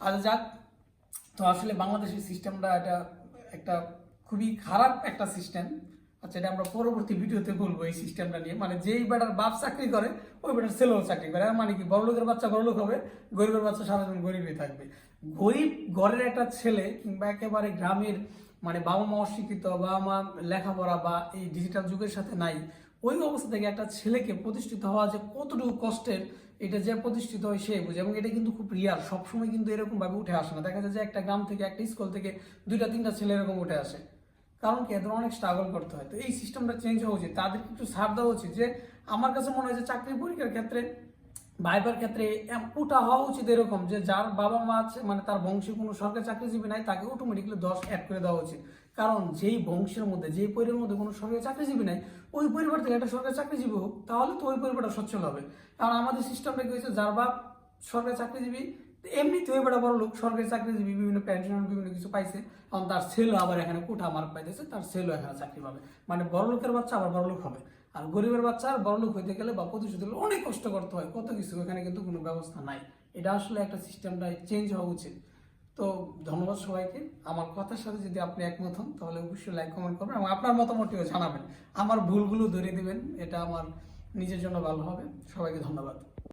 আচ্ছা যাক। তো আসলে বাংলাদেশের সিস্টেমটা এটা একটা খুবই খারাপ একটা সিস্টেম আচ্ছা এটা আমরা পরবর্তী ভিডিওতে বলব এই সিস্টেমটা নিয়ে। মানে যেই বেটার বাপ চাকরি করে, ওই বেটার ছেলেও চাকরি করে। মানে কি বড়লোকের বাচ্চা বড়লোক হবে, গরিবের বাচ্চা সারাদিন গরিবই থাকবে। গরিব ঘরের একটা ছেলে কিংবা একেবারে গ্রামের মানে বাবা মা অশিক্ষিত বাবা মা লেখাপড়া বা এই ডিজিটাল যুগের সাথে নাই ওই অবস্থা থেকে একটা ছেলেকে প্রতিষ্ঠিত হওয়া যে কতটুকু কষ্টের, এটা যে প্রতিষ্ঠিত হয় সে বুঝে। এবং এটা কিন্তু খুব রিয়াল সবসময় কিন্তু এরকমভাবে উঠে আসে না। দেখা যায় যে একটা গ্রাম থেকে একটা স্কুল থেকে দুইটা, তিনটা ছেলে এরকম উঠে আসে। কারণ কি? এদের অনেক স্ট্রাগল করতে হয়। তো এই সিস্টেমটা চেঞ্জ হওয়া উচিত। তাদের একটু ছাড় দেওয়া উচিত যে, আমার কাছে মনে হয় যে চাকরি পরীক্ষার ক্ষেত্রে ভাইবার ক্ষেত্রে ওটা হওয়া উচিত এরকম যে যার বাবা মা আছে মানে তার বংশে কোনো সরকারি চাকরিজীবী নাই, তাকে অটোমেটিকলি দশ অ্যাড করে দেওয়া উচিত। কারণ যেই বংশের মধ্যে, যেই পরিবারের মধ্যে কোনো সরকারি চাকরিজীবী নাই, ওই পরিবার থেকে একটা সরকারি চাকরিজীবী হোক, তাহলে তো ওই পরিবারটা সচ্ছল হবে। কারণ আমাদের সিস্টেমটা কি হয়েছে, যার বাপ সরকারি চাকরিজীবী এমনিতে ওই বেড়া বড় লোক, সরকারি চাকরিজীবী, বিভিন্ন পেনশন বিভিন্ন কিছু পাইছে। কারণ তার ছেলে আবার এখানে কোঠা মার্ক পাইতেছে, তার ছেলেও এখানে চাকরি পাবে। মানে বড় লোকের বাচ্চা আবার বড় লোক হবে। আর গরিবের বাচ্চা আর বড়লোক হইতে গেলে বা প্রতিশোধ হলে অনেক কষ্ট করতে হয়, কত কিছু এখানে কিন্তু কোনো ব্যবস্থা নাই। এটা আসলে একটা সিস্টেমটা চেঞ্জ হওয়া উচিত। তো ধন্যবাদ সবাইকে। আমার কথার সাথে যদি আপনি একমত হন, তাহলে অবশ্যই লাইক কমেন্ট করবেন এবং আপনার মতামতটিও জানাবেন। আমার ভুলগুলো ধরিয়ে দেবেন, এটা আমার নিজের জন্য ভালো হবে। সবাইকে ধন্যবাদ।